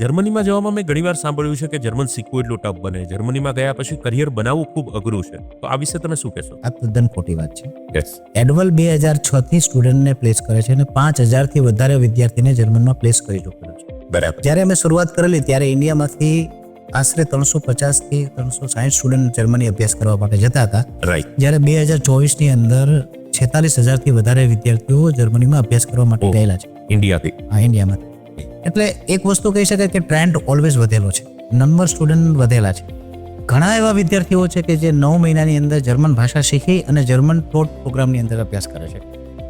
જર્મનીમાં જવામાં મેં ઘણીવાર સાંભળ્યું છે કે જર્મન શીખવું એટલું ટફ બને. જર્મનીમાં ગયા પછી કરિયર બનાવવું ખૂબ અઘરું છે. તો આ વિશે તમે શું કહેશો? આ તદ્દન ખોટી વાત છે. યસ એડવલ બે હજાર છ થી સ્ટુડન્ટને પ્લેસ કરે છે અને પાંચ હજારથી વધારે વિદ્યાર્થીને જર્મનમાં પ્લેસ કરી ચૂક્યો છે. બરાબર. જ્યારે અમે શરૂઆત કરેલી ત્યારે ઇન્ડિયામાંથી આશરે ત્રણસો પચાસથી ત્રણસો સાહીઠ સ્ટુડન્ટ જર્મની અભ્યાસ કરવા માટે જતા હતા. રાઈટ જ્યારે બે હજાર ચોવીસની અંદર છેતાલીસ હજારથી વધારે વિદ્યાર્થીઓ જર્મનીમાં અભ્યાસ કરવા માટે ગયેલા છે. ઇન્ડિયાથી. આ ઇન્ડિયામાં એટલે એક વસ્તુ કહી શકાય કે ટ્રેન્ડ ઓલવેઝ વધેલો છે. નંબર સ્ટુડન્ટ વધેલા છે. ઘણા એવા વિદ્યાર્થીઓ છે કે જે નવ મહિનાની અંદર જર્મન ભાષા શીખી અને જર્મન ટોટ પ્રોગ્રામની અંદર અભ્યાસ કરે છે.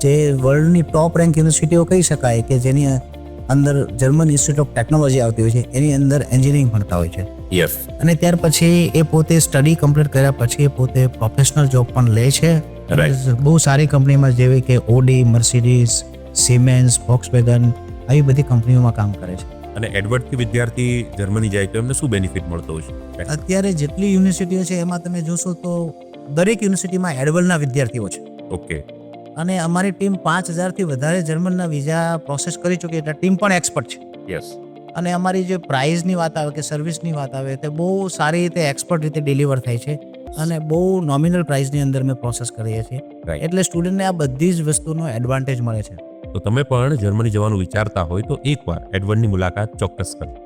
જે વર્લ્ડની ટોપ રેન્ક યુનિવર્સિટીઓ કહી શકાય કે જેની અંદર જર્મન ઇન્સ્ટિટ્યૂટ ઓફ ટેકનોલોજી આવતી હોય છે એની અંદર એન્જિનિયરિંગ ભણતા હોય છે. યસ અને ત્યાર પછી એ પોતે સ્ટડી કમ્પ્લીટ કર્યા પછી એ પોતે પ્રોફેશનલ જોબ પણ લે છે. બહુ સારી કંપનીમાં જેવી કે ઓડી મર્સિડીઝ સિમેન્સ વોક્સવેગન આવી બધી કંપનીઓમાં કામ કરે છે. અને એડવર્ડથી વિદ્યાર્થી જર્મની જાય તો એમને શું બેનિફિટ મળતો હોય છે? અત્યારે જેટલી યુનિવર્સિટીઓ છે એમાં તમે જોશો તો દરેક યુનિવર્સિટીમાં એડવર્ડના વિદ્યાર્થીઓ છે. ઓકે. અને અમારી ટીમ પાંચ હજારથી વધારે જર્મનના વિઝા પ્રોસેસ કરી ચૂકી એટલે ટીમ પણ એક્સપર્ટ છે. યસ. અને અમારી જે પ્રાઇઝની વાત આવે કે સર્વિસની વાત આવે તે બહુ સારી રીતે એક્સપર્ટ રીતે ડિલિવર થાય છે અને બહુ નોમિનલ પ્રાઇઝની અંદર મેં પ્રોસેસ કરીએ છીએ. એટલે સ્ટુડન્ટને આ બધી જ વસ્તુનો એડવાન્ટેજ મળે છે. તો તમે પણ જર્મની જવાનું વિચારતા હોય તો એકવાર એડવર્ડની મુલાકાત ચોક્કસ કરો.